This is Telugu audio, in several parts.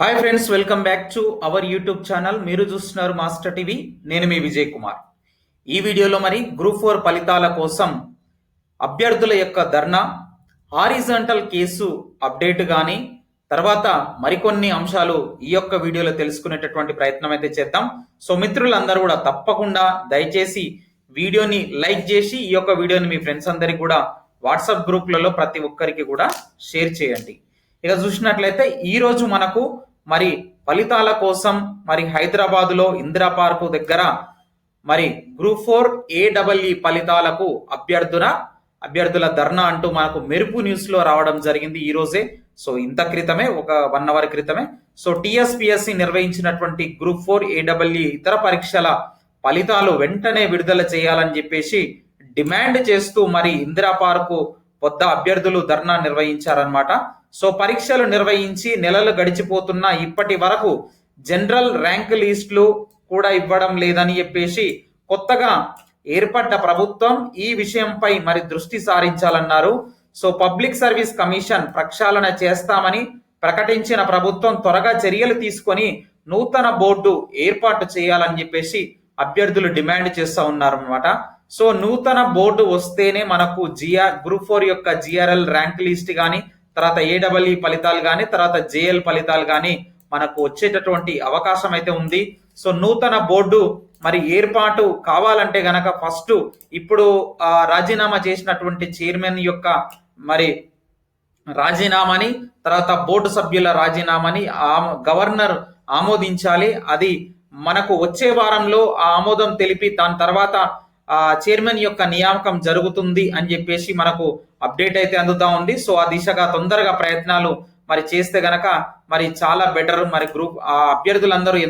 Hi friends welcome back to our YouTube channel మీరు చూస్తున్నారు మాస్టర్ టీవీ నేను మీ విజయ్ కుమార్. ఈ వీడియోలో మరి గ్రూప్ ఫోర్ ఫలితాల కోసం అభ్యర్థుల యొక్క ధర్నా హారిజంటల్ కేసు అప్డేట్ కానీ తర్వాత మరికొన్ని అంశాలు ఈ యొక్క వీడియోలో తెలుసుకునేటటువంటి ప్రయత్నం అయితే చేద్దాం. సో మిత్రులందరూ కూడా తప్పకుండా దయచేసి వీడియోని లైక్ చేసి ఈ యొక్క వీడియోని మీ ఫ్రెండ్స్ అందరికి కూడా వాట్సాప్ గ్రూప్లలో ప్రతి ఒక్కరికి కూడా షేర్ చేయండి. ఇక చూసినట్లయితే ఈరోజు మనకు మరి ఫలితాల కోసం మరి హైదరాబాదులో ఇందిరా పార్కు దగ్గర మరి గ్రూప్ ఫోర్ ఏడబ్ల్ఈ ఫలితాలకు అభ్యర్థుల అభ్యర్థుల ధర్నా అంటూ మనకు మెరుపు న్యూస్లో రావడం జరిగింది ఈ రోజే. సో ఇంత క్రితమే ఒక వన్ అవర్ క్రితమే. సో టిఎస్పిఎస్సి నిర్వహించినటువంటి గ్రూప్ ఫోర్ ఏడబ్ల్ఈ ఇతర పరీక్షల ఫలితాలు వెంటనే విడుదల చేయాలని చెప్పేసి డిమాండ్ చేస్తూ మరి ఇందిరా పార్కు వద్ద అభ్యర్థులు ధర్నా నిర్వహించారనమాట సో పరీక్షలు నిర్వహించి నెలలు గడిచిపోతున్న ఇప్పటి వరకు జనరల్ ర్యాంక్ లిస్టులు కూడా ఇవ్వడం లేదని చెప్పేసి కొత్తగా ఏర్పడ్డ ప్రభుత్వం ఈ విషయంపై మరి దృష్టి సారించాలన్నారు. సో పబ్లిక్ సర్వీస్ కమిషన్ ప్రక్షాళన చేస్తామని ప్రకటించిన ప్రభుత్వం త్వరగా చర్యలు తీసుకొని నూతన బోర్డు ఏర్పాటు చేయాలని చెప్పేసి అభ్యర్థులు డిమాండ్ చేస్తూ ఉన్నారు అనమాట సో నూతన బోర్డు వస్తేనే మనకు జిఆర్ గ్రూప్ ఫోర్ యొక్క జిఆర్ఎల్ ర్యాంక్ లిస్ట్ కానీ తర్వాత ఏడబ్ల్ఈ ఫలితాలు కానీ తర్వాత జేఎల్ ఫలితాలు కానీ మనకు వచ్చేటటువంటి అవకాశం అయితే ఉంది. సో నూతన బోర్డు మరి ఏర్పాటు కావాలంటే గనక ఫస్ట్ ఇప్పుడు రాజీనామా చేసినటువంటి చైర్మన్ యొక్క మరి రాజీనామాని తర్వాత బోర్డు సభ్యుల రాజీనామాని గవర్నర్ ఆమోదించాలి. అది మనకు వచ్చే వారంలో ఆ ఆమోదం తెలిపి దాని తర్వాత చైర్మన్ యొక్క నియామకం జరుగుతుంది అని చెప్పేసి మనకు అప్డేట్ అయితే అందుతా ఉంది. సో ఆ దిశగా తొందరగా ప్రయత్నాలు మరి చేస్తే గనక మరి చాలా బెటర్. మరి గ్రూప్ ఆ అభ్యర్థులందరూ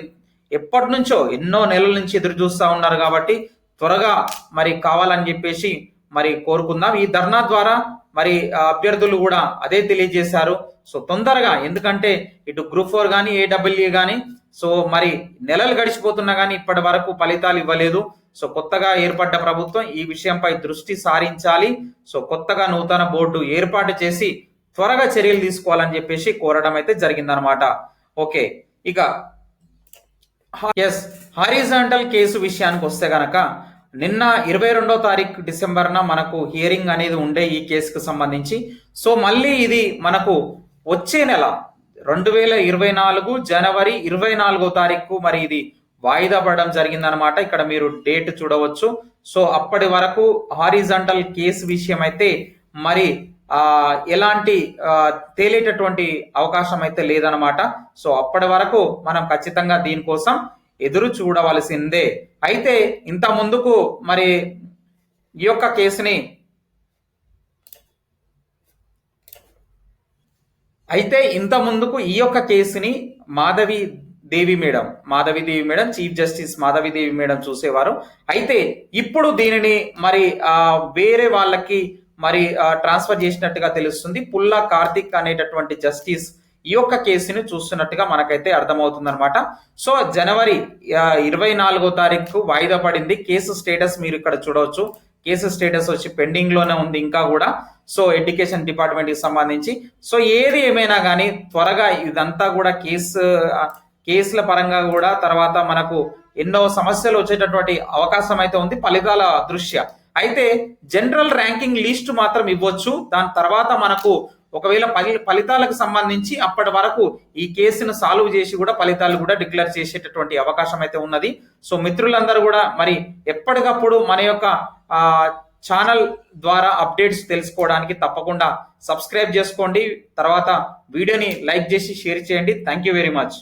ఎప్పటి నుంచో ఎన్నో నెలల నుంచి ఎదురు చూస్తూ ఉన్నారు కాబట్టి త్వరగా మరి కావాలని చెప్పేసి మరి కోరుకుందాం. ఈ ధర్నా ద్వారా మరి అభ్యర్థులు కూడా అదే తెలియజేశారు. సో తొందరగా ఎందుకంటే ఇటు గ్రూప్ ఫోర్ కానీ ఏడబ్ల్యూ కానీ సో మరి నెలలు గడిచిపోతున్నా కానీ ఇప్పటి వరకు ఫలితాలు ఇవ్వలేదు. సో కొత్తగా ఏర్పడ్డ ప్రభుత్వం ఈ విషయంపై దృష్టి సారించాలి. సో కొత్తగా నూతన బోర్డు ఏర్పాటు చేసి త్వరగా చర్యలు తీసుకోవాలని చెప్పేసి కోరడం అయితే జరిగిందనమాట ఓకే ఇక ఎస్ హారిజాంటల్ కేసు విషయానికి వస్తే గనక నిన్న ఇరవై రెండో తారీఖు డిసెంబర్న మనకు హియరింగ్ అనేది ఉండే ఈ కేసుకు సంబంధించి. సో మళ్ళీ ఇది మనకు వచ్చే నెల రెండు వేల ఇరవై నాలుగు జనవరి ఇరవై నాలుగో తారీఖు మరి ఇది వాయిదా పడడం జరిగిందనమాట ఇక్కడ మీరు డేట్ చూడవచ్చు. సో అప్పటి వరకు హారిజంటల్ కేసు విషయం అయితే మరి ఎలాంటి తేలేటటువంటి అవకాశం అయితే లేదనమాట సో అప్పటి వరకు మనం ఖచ్చితంగా దీనికోసం ఎదురు చూడవలసిందే. అయితే ఇంత ముందుకు మరి ఈ యొక్క కేసుని అయితే ఇంత ముందుకు ఈ యొక్క కేసుని Madhavi Devi madam Madhavi Devi madam chief justice Madhavi Devi madam చూసేవారు. అయితే ఇప్పుడు దీనిని మరి వేరే వాళ్ళకి మరి ట్రాన్స్ఫర్ చేసినట్టుగా తెలుస్తుంది. పుల్లా కార్తిక్ అనేటటువంటి జస్టిస్ ఈ యొక్క కేసుని చూస్తున్నట్టుగా మనకైతే అర్థమవుతుంది అనమాట సో జనవరి ఇరవై నాలుగో తారీఖు వాయిదా పడింది. కేసు స్టేటస్ మీరు ఇక్కడ చూడవచ్చు. కేసు స్టేటస్ వచ్చి పెండింగ్లోనే ఉంది ఇంకా కూడా. సో ఎడ్యుకేషన్ డిపార్ట్మెంట్కి సంబంధించి. సో ఏది ఏమైనా కానీ త్వరగా ఇదంతా కూడా కేసు కేసుల పరంగా కూడా తర్వాత మనకు ఎన్నో సమస్యలు వచ్చేటటువంటి అవకాశం అయితే ఉంది ఫలితాల దృష్ట్యా. అయితే జనరల్ ర్యాంకింగ్ లిస్ట్ మాత్రం ఇవ్వచ్చు. దాని తర్వాత మనకు ఒకవేళ ఫలి ఫలితాలకు సంబంధించి అప్పటి వరకు ఈ కేసును సాల్వ్ చేసి కూడా ఫలితాలు కూడా డిక్లేర్ చేసేటటువంటి అవకాశం అయితే ఉన్నది. సో మిత్రులందరూ కూడా మరి ఎప్పటికప్పుడు మన యొక్క ఛానల్ ద్వారా అప్డేట్స్ తెలుసుకోవడానికి తప్పకుండా సబ్స్క్రైబ్ చేసుకోండి. తర్వాత వీడియోని లైక్ చేసి షేర్ చేయండి. Thank you very much.